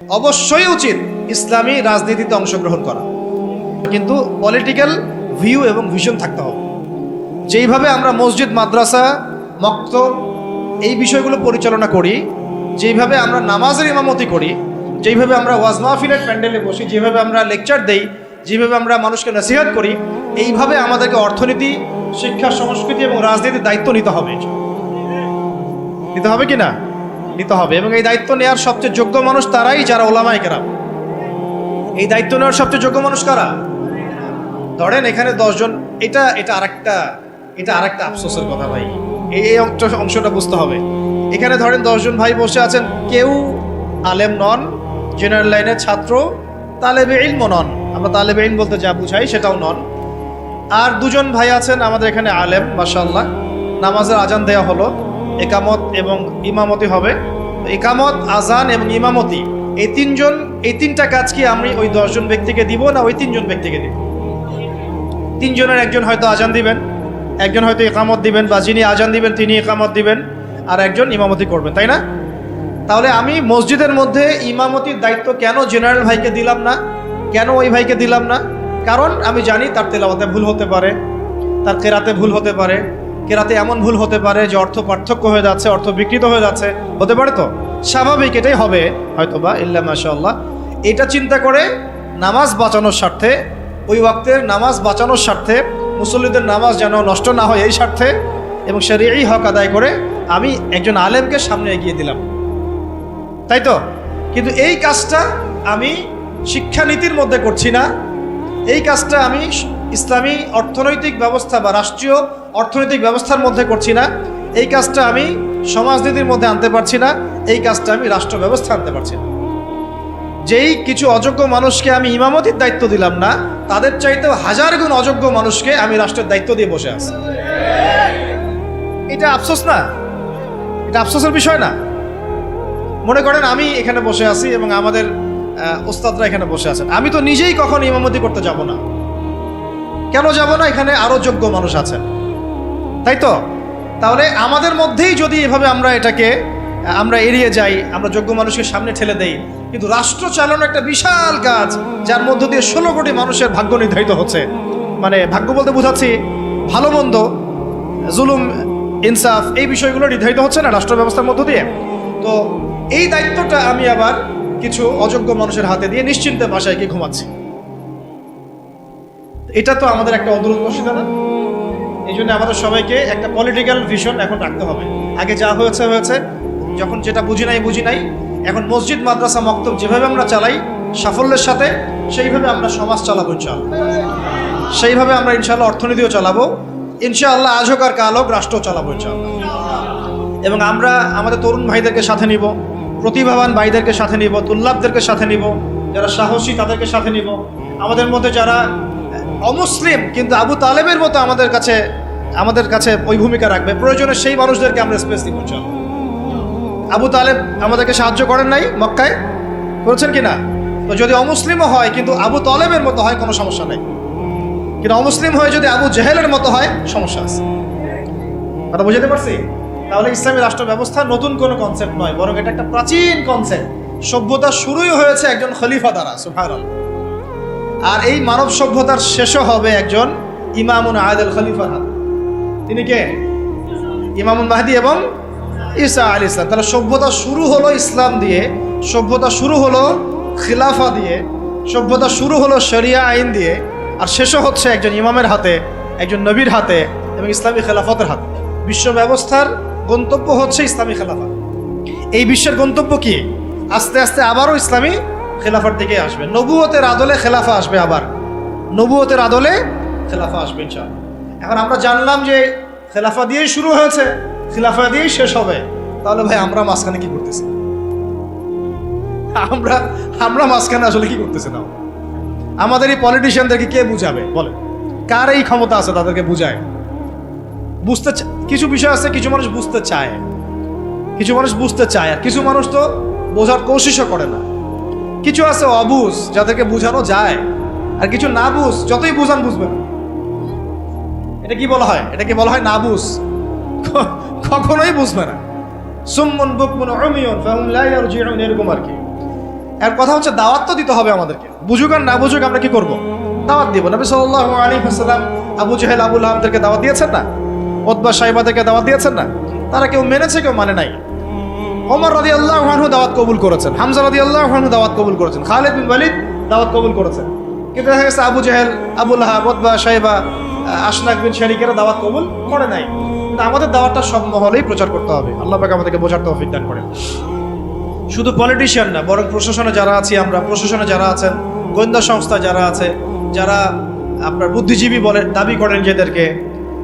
অবশ্যই উচিত ইসলামী রাজনীতিতে অংশগ্রহণ করা। কিন্তু পলিটিক্যাল ভিউ এবং ভিশন থাকতে হবে। যেইভাবে আমরা মসজিদ, মাদ্রাসা, মক্ত এই বিষয়গুলো পরিচালনা করি, যেইভাবে আমরা নামাজের ইমামতি করি, যেইভাবে আমরা ওয়াজ মাহফিলের প্যান্ডেলে বসি, যেভাবে আমরা লেকচার দেই যেভাবে আমরা মানুষকে নসিহত করি, এইভাবে আমাদেরকে অর্থনীতি, শিক্ষা, সংস্কৃতি এবং রাজনীতির দায়িত্ব নিতে হবে। নিতে হবে কি না? নিতে হবে এবং এই দায়িত্ব নেওয়ার সবচেয়ে যোগ্য মানুষ তারাই যারা ওলামায় কেরাম। এই দায়িত্ব নেওয়ার সবচেয়ে যোগ্য মানুষ কারা? ধরেন এখানে দশজন, এটা এটা আরেকটা এটা আরেকটা আফসোসের কথা ভাই। এই অংশটা বুঝতে হবে। এখানে ধরেন দশজন ভাই বসে আছেন, কেউ আলেম নন জেনারেল লাইনের ছাত্র, তালেবে ইলম নন। আমরা তালেবে ইলম বলতে যা বুঝাই সেটাও নন। আর দুজন ভাই আছেন আমাদের এখানে আলেম মাশাল্লাহ নামাজের আজান দেওয়া হলো। একামত এবং ইমামতি হবে। একামত, আজান এবং ইমামতি, এই তিনজন, এই তিনটা কাজ কি আমি ওই দশজন ব্যক্তিকে দিব না ওই তিনজন ব্যক্তিকে দিব। তিনজনের একজন হয়তো আজান দিবেন, একজন হয়তো একামত দিবেন বা যিনি আজান দিবেন তিনি একামত দিবেন আর একজন ইমামতি করবেন, তাই না? তাহলে আমি মসজিদের মধ্যে ইমামতির দায়িত্ব কেন জেনারেল ভাইকে দিলাম না? কেন ওই ভাইকে দিলাম না? কারণ আমি জানি তার তেলাওয়াতে ভুল হতে পারে, তার কেরাতে ভুল হতে পারে কেরাতে এমন ভুল হতে পারে যে অর্থ পার্থক্য হয়ে যাচ্ছে, অর্থ বিকৃত হয়ে যাচ্ছে। হতে পারে তো? স্বাভাবিক এটাই হবে। হয়তো বা ইল্লা মাশাল্লাহ এটা চিন্তা করে নামাজ বাঁচানোর স্বার্থে, ওই ওয়াক্তের নামাজ বাঁচানোর স্বার্থে, মুসল্লিদের নামাজ যেন নষ্ট না হয় এই স্বার্থে এবং সে এই হক আদায় করে আমি একজন আলেমকে সামনে এগিয়ে দিলাম। তাই তো? কিন্তু এই কাজটা আমি শিক্ষানীতির মধ্যে করছি না। এই কাজটা আমি ইসলামী অর্থনৈতিক ব্যবস্থা বা রাষ্ট্রীয় অর্থনৈতিক ব্যবস্থার মধ্যে করছি না। এই কাজটা আমি সমাজনীতির মধ্যে আনতে পারছি না। এই কাজটা আমি রাষ্ট্র ব্যবস্থা আনতে পারছি না। যেই কিছু অযোগ্য মানুষকে আমি ইমামতির দায়িত্ব দিলাম না, তাদের চাইতেও হাজার গুণ অযোগ্য মানুষকে আমি রাষ্ট্রের দায়িত্ব দিয়ে বসে আছি। এটা আফসোস না। এটা আফসোসের বিষয় না। মনে করেন আমি এখানে বসে আছি এবং আমাদের ওস্তাদরা এখানে বসে আছেন। আমি তো নিজেই কখনো ইমামতি করতে যাব না। কেন যাব না? এখানে আরও যোগ্য মানুষ আছেন। তাই তো? তাহলে আমাদের মধ্যেই যদি এভাবে আমরা এটাকে, আমরা এড়িয়ে যাই, আমরা যোগ্য মানুষকে সামনে ঠেলে দেই, কিন্তু রাষ্ট্র চালানো একটা বিশাল কাজ, যার মধ্য দিয়ে ষোলো কোটি মানুষের ভাগ্য নির্ধারিত হচ্ছে। মানে ভাগ্য বলতে বোঝাচ্ছি, ভালো মন্দ, জুলুম, ইনসাফ, এই বিষয়গুলো নির্ধারিত হচ্ছে না রাষ্ট্র ব্যবস্থার মধ্য দিয়ে। তো এই দায়িত্বটা আমি আবার কিছু অযোগ্য মানুষের হাতে দিয়ে নিশ্চিন্তে বাসায় গিয়ে ঘুমাচ্ছি। এটা তো আমাদের একটা অদূরদর্শিতা না? এই জন্য আমাদের সবাইকে একটা পলিটিক্যাল ভিশন এখন রাখতে হবে। আগে যা হয়েছে হয়েছে। যখন যেটা বুঝি নাই বুঝি নাই। এখন মসজিদ, মাদ্রাসা, মক্তব যেভাবে আমরা চালাই, সাফল্যের সাথে, সেইভাবে আমরা সমাজ চালাবো, ইনশাআল্লাহ। সেইভাবে আমরা, ইনশাআল্লাহ, অর্থনীতিও চালাবো। ইনশাআল্লাহ, আজ হোক আর কাল হোক রাষ্ট্র চালাবো, ইনশাআল্লাহ। এবং আমরা আমাদের তরুণ ভাইদেরকে সাথে নিব, প্রতিভাবান ভাইদেরকে সাথে নিব, তুল্লাবদেরকে সাথে নিব, যারা সাহসী তাদেরকে সাথে নিব। আমাদের মধ্যে যারা অমুসলিম, কিন্তু আবু তালেবের মতো আমাদের কাছে আমাদের কাছে ওই ভূমিকা রাখবে। প্রয়োজনে সেই মানুষদেরকে আমরা স্পেস দিব। আবু তালেব আমাদেরকে সাহায্য করেন নাই মক্কায়। করেছেন কি না? তো যদি অমুসলিমও হয়, কিন্তু আবু তালেবের মতো হয়, কোনো সমস্যা নেই। কিন্তু অমুসলিম হয়ে যদি আবু জেহেলের মতো হয়, সমস্যা আছে। কথা বুঝতে পারছি? তাহলে ইসলামী রাষ্ট্র ব্যবস্থা নতুন কোনো কনসেপ্ট নয়, বরং এটা একটা প্রাচীন কনসেপ্ট সভ্যতা শুরুই হয়েছে একজন খলিফা দ্বারা সুফার আর এই মানব সভ্যতার শেষও হবে একজন ইমামুন আয়দুল হাতে। তিনি কে? ইমামুল মাহদি এবং ইসা আলী ইসলাম তাহলে সভ্যতা শুরু হলো ইসলাম দিয়ে, সভ্যতা শুরু হলো খিলাফা দিয়ে, সভ্যতা শুরু হলো শরিয়া আইন দিয়ে, আর শেষও হচ্ছে একজন ইমামের হাতে, একজন নবীর হাতে এবং ইসলামী খেলাফতের হাতে। বিশ্ব ব্যবস্থার গন্তব্য হচ্ছে ইসলামী খেলাফত। এই বিশ্বের গন্তব্য কি? আস্তে আস্তে আবারও ইসলামী খেলাফার দিকে আসবে। নবুয়তের আদলে খেলাফা আসবে আবার। নবুয়তের আদলে খেলাফা আসবে ইনশাআল্লাহ। এখন আমরা জানলাম যে খেলাফা দিয়েই শুরু হয়েছে, খেলাফা দিয়েই শেষ হবে। তাহলে ভাই আমরা মাঝখানে কি করতেছি? আমরা আমরা মাঝখানে আসলে কি করতেছি না আমাদের এই পলিটিশিয়ানদেরকে কে বুঝাবে? বলে কার এই ক্ষমতা আছে তাদেরকে বুঝায়? বুঝতে কিছু বিষয় আছে, কিছু মানুষ বুঝতে চায়। কিছু মানুষ বুঝতে চায়, আর কিছু মানুষ তো বোঝার কোশিশও করে না। কিছু আছে অবুঝ যাদেরকে বোঝানো যায়, আর কিছু না বুঝ যতই বুঝান বুঝবে না এটা কি বলা হয়? এটা কি বলা হয় না বুঝ? কখনোই বুঝবে না। সুম্মন বুকমুন ফাহুম এরকম আর কি। এর কথা হচ্ছে দাওয়াত তো দিতে হবে আমাদেরকে। বুঝুক আর না বুঝুক আমরা কি করব? দাওয়াত দিব। নবী সাল্লাল্লাহু আলাইহি ওয়াসাল্লাম আবু জাহেল, আবুল আহমদেরকে দাওয়াত দিয়েছেন না? ওতবা সাইবাদেরকে দাওয়াত দিয়েছেন না? তারা কেউ মেনেছে, কেউ মানে নাই। ওমর রাদি আল্লাহ আনহু দাওয়াত কবুল করেছেন, হামজা রাদি আল্লাহ আনহু দাওয়াত কবুল করেছেন, খালেদ বিন ওয়ালিদ দাওয়াত কবুল করেছেন। কিন্তু দেখা গেছে আবু জাহেল আবুল আহাব ওতবা সাইবা আশনাক বিন শারিকেরা দাওয়াত কবুল করে নাই। কিন্তু আমাদের দাওয়াতটা সব মহলেই প্রচার করতে হবে। আল্লাহ পাক আমাদেরকে বোঝার তৌফিক দান করেন। শুধু পলিটিশিয়ান না, বরং প্রশাসনে যারা আছি আমরা, প্রশাসনে যারা আছেন, গোয়েন্দা সংস্থা যারা আছে, যারা আপনার বুদ্ধিজীবী বলে দাবি করেন নিজেদেরকে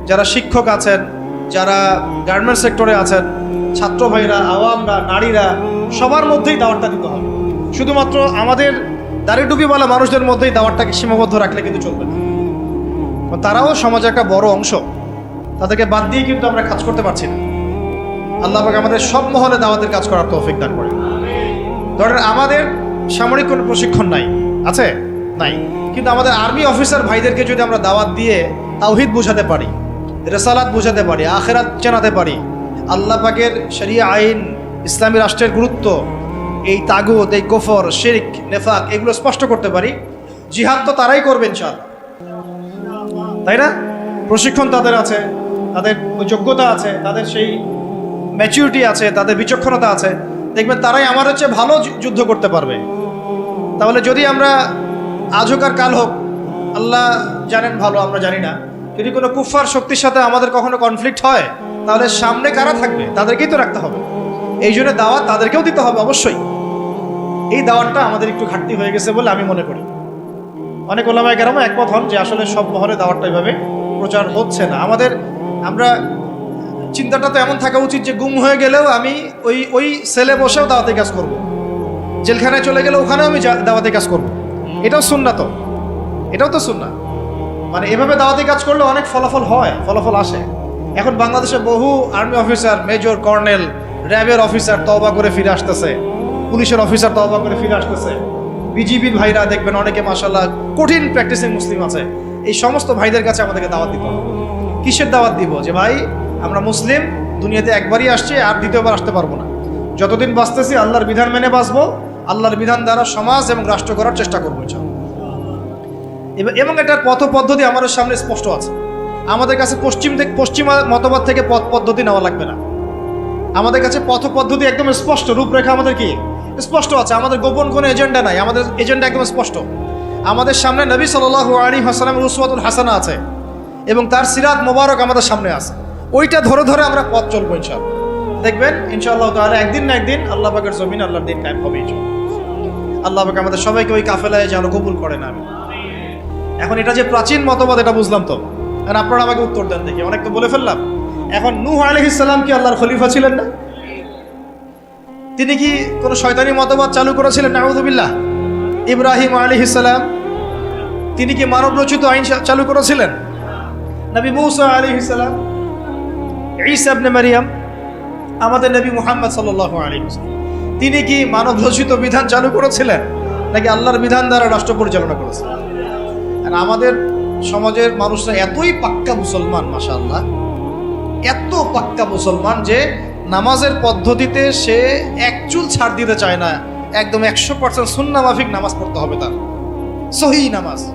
যারা শিক্ষক আছেন, যারা গার্মেন্ট সেক্টরে আছেন ছাত্র ভাইরা, আওয়ামরা, নারীরা, সবার মধ্যেই দাওয়াতটা দিতে হবে। শুধুমাত্র আমাদের দাড়ি টুপিওয়ালা মানুষদের মধ্যেই দাওয়াতটাকে সীমাবদ্ধ রাখলে কিন্তু চলবে না। তারাও সমাজে একটা বড় অংশ। তাদেরকে বাদ দিয়ে কিন্তু আমরা কাজ করতে পারছি না। আল্লাহ পাক আমাদের সব মহলে দাওয়াতের কাজ করার তৌফিক দান করে ধরেন আমাদের সামরিক কোনো প্রশিক্ষণ নাই। আছে? নাই। কিন্তু আমাদের আর্মি অফিসার ভাইদেরকে যদি আমরা দাওয়াত দিয়ে তাওহিদ বোঝাতে পারি, রেসালাত বোঝাতে পারি, আখেরাত চেনাতে পারি আল্লাহ পাকের শরিয়া আইন, ইসলামী রাষ্ট্রের গুরুত্ব, এই তাগুত, এই গোফর, শিরিক, নেফাক, এগুলো স্পষ্ট করতে পারি। জিহাদ তো তারাই করবেন চাল তাই না? প্রশিক্ষণ তাদের আছে, তাদের যোগ্যতা আছে, তাদের সেই ম্যাচিউরিটি আছে, তাদের বিচক্ষণতা আছে। দেখবেন তারাই আমার হচ্ছে ভালো যুদ্ধ করতে পারবে। তাহলে যদি আমরা আজ হোক আর কাল হোক, আল্লাহ জানেন ভালো, আমরা জানি না। যদি কোনো কুফার শক্তির সাথে আমাদের কখনো কনফ্লিক্ট হয়, তাহলে সামনে কারা থাকবে? তাদেরকেই তো রাখতে হবে। এই জন্য দাওয়াত তাদেরকেও দিতে হবে অবশ্যই। এই দাওয়াতটা আমাদের একটু ঘাটতি হয়ে গেছে বলে আমি মনে করি। অনেক ওলামায় কেরামও একমত হন যে আসলে সব মহলে দাওয়াতটা এইভাবে প্রচার হচ্ছে না। আমাদের, আমরা, চিন্তাটা তো এমন থাকা উচিত যে গুম হয়ে গেলেও আমি ওই ওই সেলে বসেও দাওয়াতে কাজ করব। জেলখানায় চলে গেলে ওখানেও আমি দাওয়াতে কাজ করব। এটাও শুননা তো এটাও তো শুননা মানে এভাবে দাওয়াতে কাজ করলে অনেক ফলাফল হয়, ফলাফল আসে। এখন বাংলাদেশে বহু আর্মি অফিসার, মেজর, কর্নেল, র্যাবের অফিসার তওবা করে ফিরে আসতেছে। পুলিশের অফিসার তবা করে ফিরে আসতেছে। বিজিবির ভাইরা দেখবেন অনেকে মাসাল্লাহ কঠিন প্র্যাকটিসিং মুসলিম আছে। এই সমস্ত ভাইদের কাছে আমাদেরকে দাওয়াত দিতে হবে। কিসের দাওয়াত দিব? যে, ভাই, আমরা মুসলিম, দুনিয়াতে একবারই আসছি, আর দ্বিতীয়বার আসতে পারব না। যতদিন বাঁচতেছি, আল্লাহর বিধান মেনে বাঁচবো, আল্লাহর বিধান দ্বারা সমাজ এবং রাষ্ট্র করার চেষ্টা করব এবং এটার পথ পদ্ধতি আমাদের সামনে স্পষ্ট আছে। আমাদের কাছে পশ্চিম থেকে পশ্চিমা মতবাদ থেকে পথ পদ্ধতি নেওয়া লাগবে না। আমাদের কাছে পথ পদ্ধতি একদম স্পষ্ট, রূপরেখা আমাদের কি? স্পষ্ট আছে, আমাদের গোপন কোনো এজেন্ডা নাই, আমাদের এজেন্ডা একদম স্পষ্ট। আমাদের সামনে নবী সাল আলী হাসালামের হাসানা আছে এবং তার সিরাত মোবারক আমাদের সামনে আছে। ওইটা ধরে ধরে আমরা পথ চলবো ইনশাল্লাহ দেখবেন, ইনশাআল্লাহ তাহলে একদিন না একদিন আল্লাহ পাকের জমিন আল্লাহর দিন কায়েম হবে। আল্লাহ পাক আমাদের সবাইকে ওই কাফেলায় যেন কবুল করেন আমি এখন এটা যে প্রাচীন মতবাদ, এটা বুঝলাম তো। আপনারা আমাকে উত্তর দেন দেখি অনেক তো বলে ফেললাম। এখন নূহ আলহিসাল্লাম কি আল্লাহর খলিফা ছিলেন না? তিনি কি কোনো শয়তানি মতবাদ চালু করেছিলেন? নাউদুবিল্লাহ ইব্রাহিম আলহিসাল্লাম তিনি কি মানব রচিত আইন চালু করেছিলেন? নবী মৌসা আলহিসাল্লাম ইসাবনে মারিয়াম, আমাদের নবী মুহাম্মদ সাল্লাহ আলী তিনি কি মানব রচিত বিধান চালু করেছিলেন? নাকি আল্লাহর বিধান দ্বারা রাষ্ট্র পরিচালনা করেছিলেন? আর আমাদের সমাজের মানুষরা এতই পাক্কা মুসলমান, মাশাআল্লাহ। এত পাক্কা মুসলমান যে নামাজের পদ্ধতিতে সে এক চুল ছাড় দিতে চায় না। একদম একশো পার্সেন্ট সুন্না মাফিক নামাজ পড়তে হবে তার। সহি নামাজ।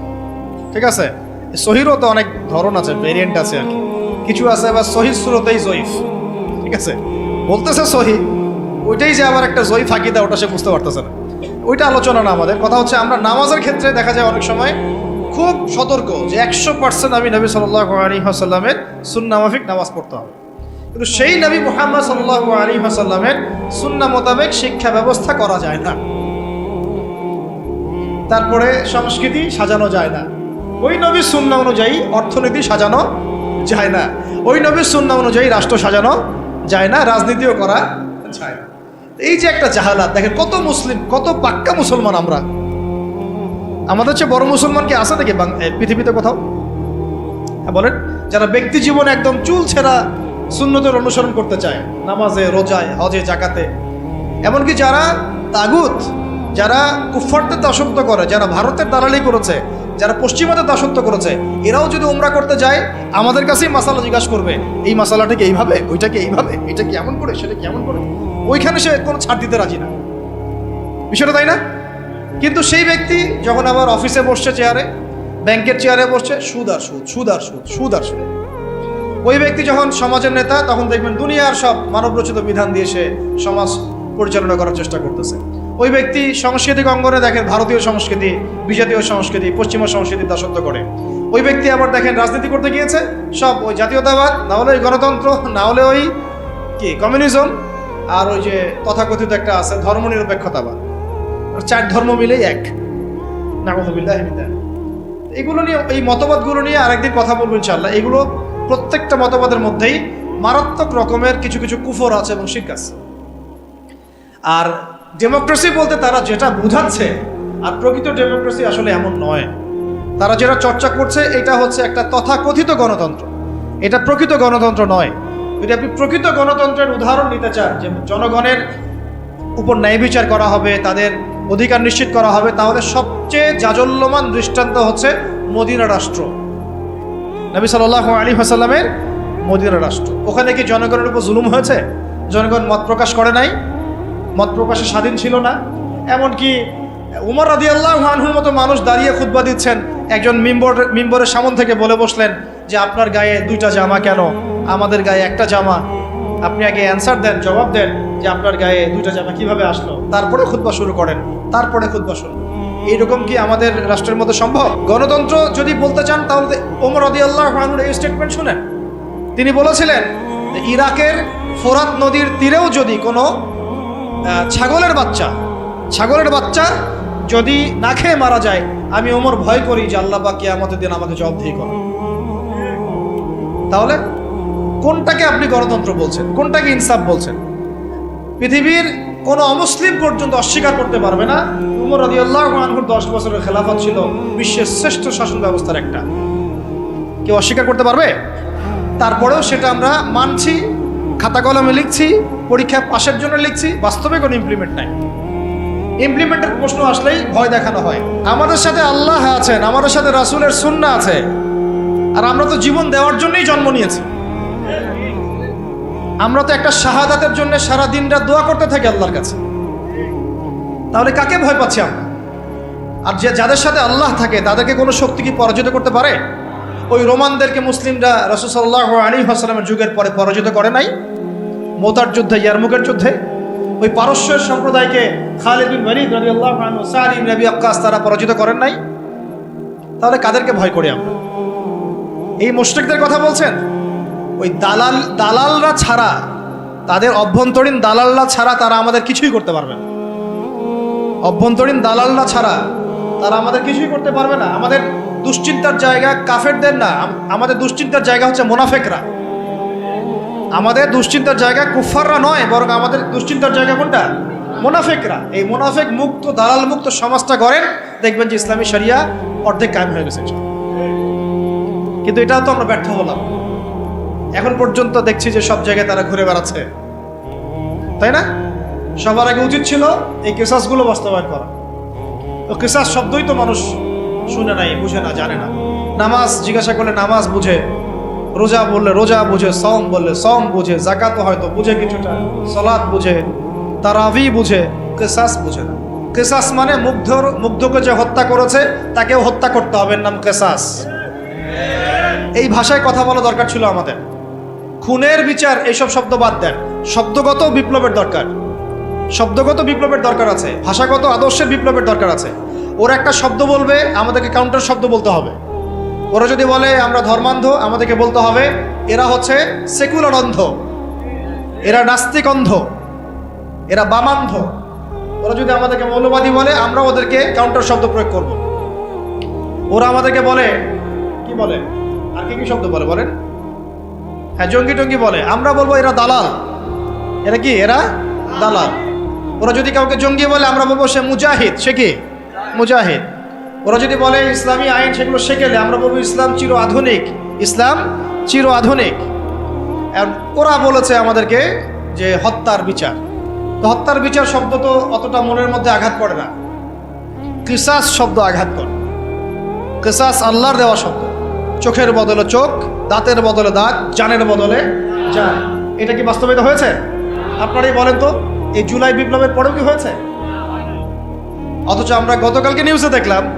ঠিক আছে? সহিরও তো অনেক ধরন আছে ভেরিয়েন্ট আছে আর কি। কিছু আছে আবার সহি সুরতেই জয়ীফ। ঠিক আছে? বলতেছে সহি, ওইটাই যে আবার একটা জয়ী ফাঁকি দেয় ওটা সে বুঝতে পারতেছে না। ওইটা আলোচনা না আমাদের। কথা হচ্ছে আমরা নামাজের ক্ষেত্রে দেখা যায় অনেক সময় খুব সতর্ক যে একশো পার্সেন্ট আমি নবী সাল্লাহ আলী হাসাল্লামের সুন্না মাফিক নামাজ পড়তে হবে। কিন্তু সেই নবী মুহাম্মদ সাল্লাহ আলী হাসাল্লামের সুন্না মোতাবেক শিক্ষা ব্যবস্থা করা যায় না। তারপরে সংস্কৃতি সাজানো যায় না। ওই নবীর সুন্না অনুযায়ী অর্থনীতি সাজানো যায় না। ওই নবীর সুন্না অনুযায়ী রাষ্ট্র সাজানো যায় না, রাজনীতিও করা যায় এই যে একটা জাহালাত, দেখেন কত মুসলিম, কত পাক্কা মুসলমান আমরা। আমাদের চেয়ে বড় মুসলমান কি আছে নাকি পৃথিবীতে কোথাও? হ্যাঁ বলেন। যারা ব্যক্তি জীবনে একদম চুল ছেঁড়া শূন্যদের অনুসরণ করতে চায়, নামাজে, রোজায়, হজে, জাকাতে। এমনকি যারা তাগুত, যারা কুফারদের দাসত্ব করে, যারা ভারতের দালালি করেছে, যারা পশ্চিমাদের দাসত্ব করেছে, এরাও যদি উমরা করতে যায়, আমাদের কাছেই মাসালা জিজ্ঞাসা করবে, এই মাসালাটা কি এইভাবে? ওইটাকে এইভাবে? এটা কি এমন করে? সেটা কি এমন করে? ওইখানে সে কোনো ছাড় দিতে রাজি না। বিষয়টা তাই না? কিন্তু সেই ব্যক্তি যখন আবার অফিসে বসছে চেয়ারে, ব্যাংকের চেয়ারে বসছে, সুদ আর সুদ সুদ আর সুদ সুদ আর সুদ। ওই ব্যক্তি যখন সমাজের নেতা, তখন দেখবেন দুনিয়ার সব মানবরচিত বিধান দিয়ে সে সমাজ পরিচালনা করার চেষ্টা করতেছে। ওই ব্যক্তি সাংস্কৃতিক অঙ্গনে দেখেন ভারতীয় সংস্কৃতি, বিজাতীয় সংস্কৃতি, পশ্চিমা সংস্কৃতি দাসত্ব করে। ওই ব্যক্তি আবার দেখেন রাজনীতি করতে গিয়েছে, সব ওই জাতীয়তাবাদ, না হলে ওই গণতন্ত্র, না হলে ওই কি, কমিউনিজম, আর ওই যে তথাকথিত একটা আছে ধর্মনিরপেক্ষতাবাদ। চার ধর্ম মিলেই এক। এগুলো নিয়ে, এই মতবাদগুলো নিয়ে আরেকদিন কথা বলব ইনশাল্লাহ এগুলো প্রত্যেকটা মতবাদের মধ্যেই মারাত্মক রকমের কিছু কিছু কুফর আছে এবং শিখ আছে। আর ডেমোক্রেসি বলতে তারা যেটা বোঝাচ্ছে, আর প্রকৃত ডেমোক্রেসি আসলে এমন নয়। তারা যেটা চর্চা করছে, এটা হচ্ছে একটা তথাকথিত গণতন্ত্র। এটা প্রকৃত গণতন্ত্র নয়। যদি আপনি প্রকৃত গণতন্ত্রের উদাহরণ নিতে চান, যে জনগণের উপর ন্যায় বিচার করা হবে, তাদের অধিকার নিশ্চিত করা হবে, তাহলে সবচেয়ে জাজল্যমান দৃষ্টান্ত হচ্ছে মদিনা রাষ্ট্র। নবী সাল্লাহ আলী হাসাল্লামের মদিনা রাষ্ট্র। ওখানে কি জনগণের উপর জুলুম হয়েছে? জনগণ মত প্রকাশ করে নাই? মত প্রকাশে স্বাধীন ছিল না? এমনকি উমর রাদি আল্লাহ মতো মানুষ দাঁড়িয়ে খুতবা দিচ্ছেন, একজন মিম্বর, মিম্বরের সামন থেকে বলে বসলেন যে, আপনার গায়ে দুইটা জামা কেন? আমাদের গায়ে একটা জামা আপনি আগে অ্যান্সার দেন, জবাব দেন যে আপনার গায়ে দুইটা জামা কীভাবে আসলো। তারপরে খুতবা শুরু করেন, তারপরে খুতবা শুরু। এইরকম কি আমাদের রাষ্ট্রের মধ্যে সম্ভব? গণতন্ত্র যদি বলতে চান, তাহলে ওমর রদি আল্লাহ আনহুর এই স্টেটমেন্ট শুনেন। তিনি বলেছিলেন ইরাকের ফোরাত নদীর তীরেও যদি কোনো ছাগলের বাচ্চা ছাগলের বাচ্চা যদি না খেয়ে মারা যায়, আমি ওমর ভয় করি যে আল্লাহ বা কিয়ামতের দিন আমাকে জবাবদিহি করে তাহলে কোনটাকে আপনি গণতন্ত্র বলছেন? কোনটাকে ইনসাফ বলছেন? পৃথিবীর কোনো অমুসলিম পর্যন্ত অস্বীকার করতে পারবে না। উমর রাজি আল্লাহ আনহুর দশ বছরের খেলাফত ছিল বিশ্বের শ্রেষ্ঠ শাসন ব্যবস্থার একটা। কেউ অস্বীকার করতে পারবে? তারপরেও সেটা আমরা মানছি, খাতা কলমে লিখছি, পরীক্ষা পাশের জন্য লিখছি, বাস্তবে কোনো ইমপ্লিমেন্ট নাই। ইমপ্লিমেন্টের প্রশ্ন আসলেই ভয় দেখানো হয়। আমাদের সাথে আল্লাহ আছেন, আমাদের সাথে রাসূলের সুন্নাহ আছে। আর আমরা তো জীবন দেওয়ার জন্যই জন্ম নিয়েছি। আমরা তো একটা শাহাদাতের জন্য সারা দিন রাত দোয়া করতে থাকি আল্লাহর কাছে। তাহলে কাকে ভয় পাচ্ছি আমরা? আর যে যাদের সাথে আল্লাহ থাকে, তাদেরকে কোনো শক্তি কি পরাজিত করতে পারে? ওই রোমানদেরকে মুসলিমরা রসুসাল্লাহ আলী হাসলামের যুগের পরে পরাজিত করে নাই? মোতার যুদ্ধে, ইয়ারমুকের যুদ্ধে? ওই পারস্যের সম্প্রদায়কে আক্কাস তারা পরাজিত করেন নাই? তাহলে কাদেরকে ভয় করি আমরা? এই মুশরিকদের কথা বলছেন? ওই দালাল, দালালরা ছাড়া, তাদের অভ্যন্তরীণ দালালরা ছাড়া তারা আমাদের কিছুই করতে পারবে না। অভ্যন্তরীণ দালালরা ছাড়া তারা আমাদের কিছুই করতে পারবে না। আমাদের দুশ্চিন্তার জায়গা কাফেরদের না আমাদের দুশ্চিন্তার জায়গা হচ্ছে মোনাফেকরা। আমাদের দুশ্চিন্তার জায়গা কুফাররা নয়, বরং আমাদের দুশ্চিন্তার জায়গা কোনটা? মোনাফেকরা। এই মোনাফেক মুক্ত, দালাল মুক্ত সমাজটা গড়েন, দেখবেন যে ইসলামী শরিয়া অর্ধেক কায়েম হয়ে গেছে কিন্তু এটাও তো আমরা ব্যর্থ হলাম। এখন পর্যন্ত দেখছি যে সব জায়গায় তারা ঘুরে বেড়াচ্ছে। তাই না? সবার আগে উচিত ছিল এই কেসাসগুলো বাস্তবায়ন করা। তো কেসাস শব্দই তো মানুষ শুনে নাই, বুঝে না, জানে না। নামাজ জিজ্ঞাসা করলে নামাজ বুঝে, রোজা বললে রোজা বুঝে সম বললে সম বুঝে জাকাত হয়তো বুঝে কিছুটা সলাদ বুঝে তারাভি বুঝে, কেসাস বুঝে না। কেসাস মানে মুগ্ধর, মুগ্ধকে যে হত্যা করেছে, তাকেও হত্যা করতে হবে নাম কেসাস। এই ভাষায় কথা বলা দরকার ছিল আমাদের। খুনের বিচার এইসব শব্দ বাদ দেন। শব্দগত বিপ্লবের দরকার। শব্দগত বিপ্লবের দরকার আছে। ভাষাগত আদর্শের বিপ্লবের দরকার আছে। ওরা একটা শব্দ বলবে, আমাদেরকে কাউন্টার শব্দ বলতে হবে। ওরা যদি বলে, আমরা ধর্মান্ধ আমাদেরকে বলতে হবে, এরা হচ্ছে সেকুলার অন্ধ। এরা নাস্তিক অন্ধ। এরা বামান্ধ। ওরা যদি আমাদেরকে মৌলবাদী বলে আমরা ওদেরকে কাউন্টার শব্দ প্রয়োগ করব। ওরা আমাদেরকে বলে, কি বলে? আর কি কি শব্দ বলে বলেন? হ্যাঁ জঙ্গি টঙ্গি বলে। আমরা বলব এরা দালাল। এরা কি? এরা দালাল। ওরা যদি কাউকে জঙ্গি বলে, আমরা বলব সে মুজাহিদ। সে কি? মুজাহিদ। ওরা যদি বলে ইসলামী আইন, সেগুলো শেখেলে আমরা বলব ইসলাম চির আধুনিক। ইসলাম চির আধুনিক। ওরা বলেছে আমাদেরকে যে হত্যার বিচার। তো হত্যার বিচার শব্দ তো অতটা মনের মধ্যে আঘাত করে না। কিসাস শব্দ আঘাত করে। কেসাস আল্লাহর দেওয়া শব্দ। চোখের বদলে চোখ দাঁতের বদলে দাঁত জানের বদলে জান। এটা কি বাস্তবায়িত হয়েছে? আপনারাই বলেন তো, এই জুলাই বিপ্লবের পরেও কি হয়েছে? অথচ আমরা গতকালকে নিউজে দেখলাম,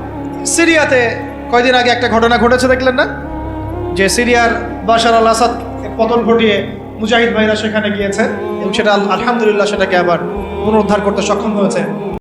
সিরিয়াতে কয়দিন আগে একটা ঘটনা ঘটেছে, দেখলেন না? যে সিরিয়ার বাশার আল আসাদ পতন ঘটিয়ে মুজাহিদ ভাইরা সেখানে গিয়েছে, এবং সেটা আল- আলহামদুলিল্লাহ সেটাকে আবার পুনরুদ্ধার করতে সক্ষম হয়েছে।